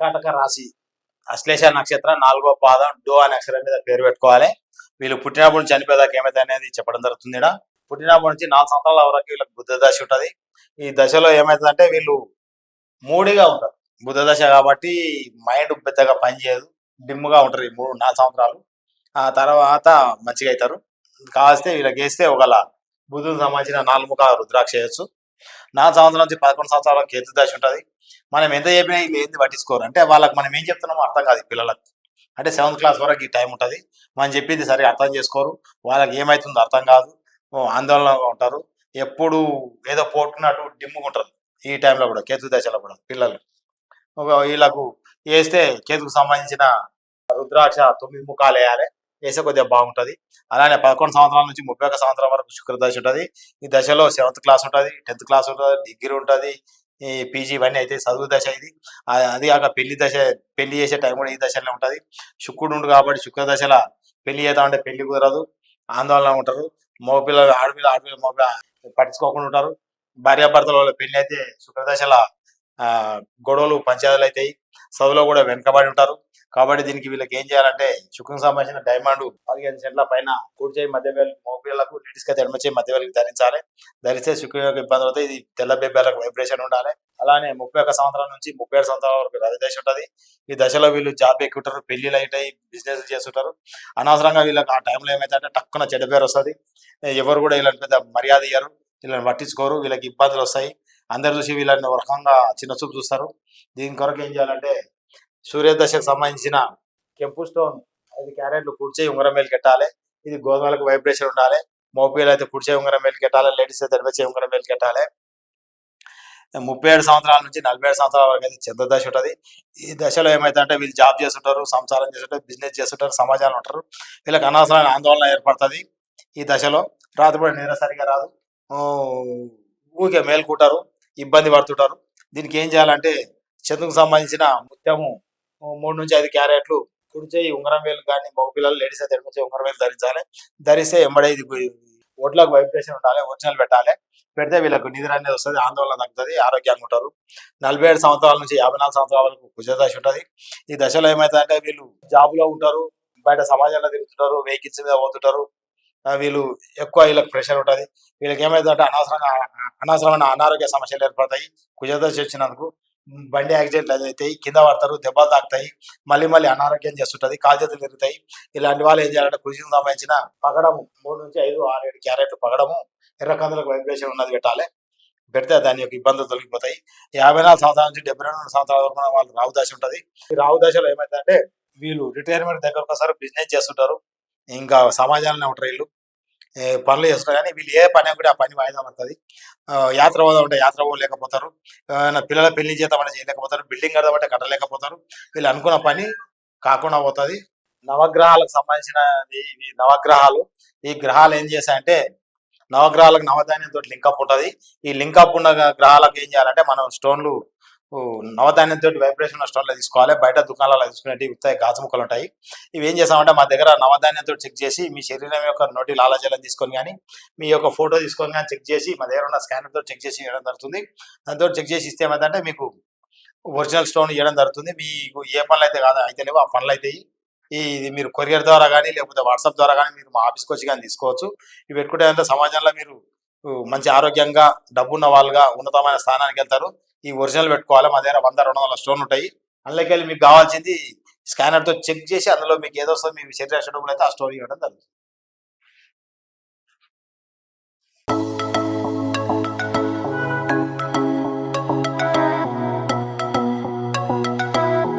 కర్కాటక రాశి అశ్లేష నక్షత్రం నాలుగో పాదం డో అనే అక్షరం మీద పేరు పెట్టుకోవాలి. వీళ్ళు పుట్టినప్పటి నుంచి చనిపోయేదాకా ఏమైతే అనేది చెప్పడం జరుగుతుంది ఇక్కడ పుట్టినప్పటి నుంచి నాలుగు సంవత్సరాల వరకు వీళ్ళకి బుద్ధ దశ ఉంటది. ఈ దశలో ఏమవుతుందంటే వీళ్ళు మూడిగా ఉంటారు. బుద్ధ దశ కాబట్టి మైండ్ పెద్దగా పనిచేయదు డిమ్గా ఉంటారు ఈ మూడు నాలుగు సంవత్సరాలు. ఆ తర్వాత మంచిగా అవుతారు. కాస్తే వీళ్ళకి వేస్తే ఒకలా బుద్ధుకు సంబంధించిన నాలుగు ముఖ రుద్రాక్ష చేయొచ్చు నాలుగు సంవత్సరాల నుంచి పదకొండు సంవత్సరాల కేతు దశ ఉంటుంది. మనం ఎంత చెప్పినా వీళ్ళు ఏంది పట్టించుకోరు. అంటే వాళ్ళకి మనం ఏం చెప్తున్నామో అర్థం కాదు పిల్లలకు. అంటే సెవెంత్ క్లాస్ వరకు ఈ టైం ఉంటుంది. మనం చెప్పింది సరిగా అర్థం చేసుకోరు. వాళ్ళకి ఏమవుతుందో అర్థం కాదు. ఆందోళనగా ఉంటారు. ఎప్పుడు ఏదో పోటున్నట్టు డిమ్ముగా ఉంటారు. ఈ టైంలో కూడా కేతు దశలో కూడా పిల్లలు. వీళ్ళకు వేస్తే కేతుకు సంబంధించిన రుద్రాక్ష తొమ్మిది ముఖాలు వేయాలి. వేసే కొద్దిగా బాగుంటుంది. అలానే పదకొండు సంవత్సరాల నుంచి ముప్పై ఒక సంవత్సరం వరకు శుక్ర దశ ఉంటుంది. ఈ దశలో సెవెంత్ క్లాస్ ఉంటుంది టెన్త్ క్లాస్ ఉంటుంది డిగ్రీ ఉంటుంది ఈ పీజీ ఇవన్నీ అయితే చదువు దశ ఇది. అది కాక పెళ్ళి దశ పెళ్ళి చేసే టైం కూడా ఈ దశలో ఉంటుంది. శుక్రుడు ఉండు కాబట్టి శుక్ర దశల పెళ్ళి చేద్దామంటే పెళ్ళి కుదరదు ఆందోళన ఉంటారు. మగపిల్లలు ఆడపిల్ల ఆడపిల్ల మగ పట్టించుకోకుండా ఉంటారు. భార్యాభర్తల వాళ్ళ పెళ్ళి అయితే శుక్రదశల ఆ, గొడవలు పంచాయతీలు అవుతాయి. చదువులో కూడా వెనకబడి ఉంటారు. కాబట్టి దీనికి వీళ్ళకి ఏం చేయాలంటే శుక్రం సంబంధించిన డైమండ్ పదిహేను సెంట్ల పైన కూడి చేయి మధ్య వేలు లేడీస్కి ఎడమ చేయి మధ్య వేలకు ధరించాలి. ధరిస్తే శుక్రం యొక్క ఇబ్బంది అవుతాయి ఇది తెల్ల బేబేలకు వైబ్రేషన్ ఉండాలి. అలానే ముప్పై ఒక్క సంవత్సరాల నుంచి ముప్పై ఏడు సంవత్సరాల వరకు రవి దశ ఉంటుంది. ఈ దశలో వీళ్ళు జాబ్ ఎక్కుంటారు పెళ్ళిళ్ళు అవుతాయి బిజినెస్ చేస్తుంటారు. అనవసరంగా వీళ్ళకి ఆ టైంలో ఏమైతే అంటే టక్కున చెడ్డ పేరు వస్తుంది. ఎవరు కూడా వీళ్ళని పెద్ద మర్యాద ఇయ్యరు. వీళ్ళని పట్టించుకోరు. వీళ్ళకి ఇబ్బందులు వస్తాయి. అందరు చూసి వీళ్ళని ఒక రకంగా చిన్న చూపు చూస్తారు. దీని కొరకు ఏం చేయాలంటే సూర్యదశకు సంబంధించిన కెంపు స్టోన్ ఐదు క్యారెట్లు కుడిచే ఉంగరం మేలు కట్టాలి. ఇది గోధుమలకు వైబ్రేషన్ ఉండాలి. మోపీలు అయితే కుడిచే ఉంగరం మేలు కట్టాలి లేడీస్ అయితే ఎడమచే ఉంగరం మేలు కట్టాలి. ముప్పై ఏడు సంవత్సరాల నుంచి నలభై ఏడు సంవత్సరాల వరకు అయితే చంద్ర దశ ఉంటుంది. ఈ దశలో ఏమైతే వీళ్ళు జాబ్ చేస్తుంటారు సంసారం చేస్తుంటారు బిజినెస్ చేస్తుంటారు సమాజాలు ఉంటారు. వీళ్ళకి అనవసరమైన ఆందోళన ఏర్పడుతుంది ఈ దశలో. రాత్రిపూట నిద్ర సరిగా రాదు. ఊరికే మేల్కుంటారు ఇబ్బంది పడుతుంటారు. దీనికి ఏం చేయాలంటే చంద్రుకు సంబంధించిన ముత్యము మూడు నుంచి ఐదు క్యారెట్లు కుడి చేయి ఉంగరం వేలు కానీ మగపిల్లలు లేడీస్ అయితే ఎడమ చేయి ఉంగరం వేలు ధరించాలి. ధరిస్తే ఎంబడే ఇది ఒట్లకు వైబ్రేషన్ ఉండాలి ఒరిజినల్ పెట్టాలి. పెడితే వీళ్ళకు నిద్ర అనేది వస్తుంది ఆందోళన తగ్గుతుంది ఆరోగ్యంగా ఉంటారు. నలభై ఏడు సంవత్సరాల నుంచి యాభై నాలుగు సంవత్సరాల వరకు కుజదశ ఉంటుంది. ఈ దశలో ఏమవుతుందంటే వీళ్ళు జాబ్లో ఉంటారు బయట సమాజంలో తిరుగుతుంటారు వెహికల్స్ మీద పోతుంటారు. వీళ్ళు ఎక్కువ వీళ్ళకి ప్రెషర్ ఉంటుంది. వీళ్ళకి ఏమైందంటే అనవసరంగా అనవసరమైన అనారోగ్య సమస్యలు ఏర్పడతాయి. కుజదశ వచ్చినందుకు బండి యాక్సిడెంట్లు అది అవుతాయి కింద పడతారు దెబ్బలు తాకుతాయి మళ్ళీ మళ్ళీ అనారోగ్యం చేస్తుంటది కాల్చేతులు తిరుగుతాయి ఇలాంటి వాళ్ళు ఏం చేయాలంటే కృషికి సంబంధించిన పగడము మూడు నుంచి ఐదు ఆరు ఏడు క్యారెట్లు పగడము ఎర్ర కందులకు వైబ్రేషన్ ఉన్నది పెట్టాలి. పెడితే దాని యొక్క ఇబ్బందులు తొలగిపోతాయి. యాభై నాలుగు సంవత్సరాల నుంచి డెబ్బై రెండు సంవత్సరాల వరకు వాళ్ళు రావు దశ ఉంటది. ఈ రావు దశలో ఏమైందంటే వీళ్ళు రిటైర్మెంట్ దగ్గరకు ఒకసారి బిజినెస్ చేస్తుంటారు. ఇంకా సమాజంలోనే ఉంటారు వీళ్ళు. పనులు చేస్తారు కానీ వీళ్ళు ఏ పని కూడా ఆ పని వాయిదా పడుతుంది. యాత్ర పోదాం అంటే యాత్ర పోలేకపోతారు ఏమైనా పిల్లల పెళ్ళి చేద్దామంటే చేయలేకపోతారు. బిల్డింగ్ కడదామంటే కట్టలేకపోతారు. వీళ్ళు అనుకున్న పని కాకుండా పోతుంది. నవగ్రహాలకు సంబంధించిన ఈ ఈ నవగ్రహాలు. ఈ గ్రహాలు ఏం చేశాయంటే నవగ్రహాలకు నవధాన్యంతో లింకప్ ఉంటుంది. ఈ లింకప్ ఉన్న గ్రహాలకు ఏం చేయాలంటే మనం స్టోన్లు నవధాన్యంతో వైబ్రేషన్ స్టోన్లో తీసుకోవాలి బయట దుకాణాలలో తీసుకునేవి ఉత్తాయి గాజు ముక్కలు ఉంటాయి. ఇవి ఏం చేస్తామంటే మా దగ్గర నవధాన్యంతో చెక్ చేసి మీ శరీరం యొక్క నోటి లాలాజలం తీసుకొని కానీ మీ యొక్క ఫోటో తీసుకొని కానీ చెక్ చేసి మా దగ్గర ఉన్న స్కానర్తో చెక్ చేసి ఇవ్వడం జరుగుతుంది. దాంతో చెక్ చేసి ఇస్తే ఏమైందంటే మీకు ఒరిజినల్ స్టోన్ ఇవ్వడం జరుగుతుంది. మీకు ఏ పనులు అయితే కాదు అయితే లేవో ఆ పనులు అయితే ఇది మీరు కొరియర్ ద్వారా కానీ లేకపోతే వాట్సాప్ ద్వారా కానీ మీరు మా ఆఫీస్కి వచ్చి కానీ తీసుకోవచ్చు. ఇవి పెట్టుకుంటే సమాజంలో మీరు మంచి ఆరోగ్యంగా డబ్బున్న వాళ్ళుగా ఉన్నతమైన స్థానానికి వెళ్తారు. ఈ ఒరిజినల్ పెట్టుకోవాలి? మా దగ్గర వంద రెండు వందల స్టోన్ ఉంటాయి. అందులోకి మీకు కావాల్సింది స్కానర్తో చెక్ చేసి అందులో మీకు ఏదో వస్తుంది మీ శరీర షెడ్యూల్ అయితే ఆ స్టోన్ ఇవ్వడం జరుగుతుంది.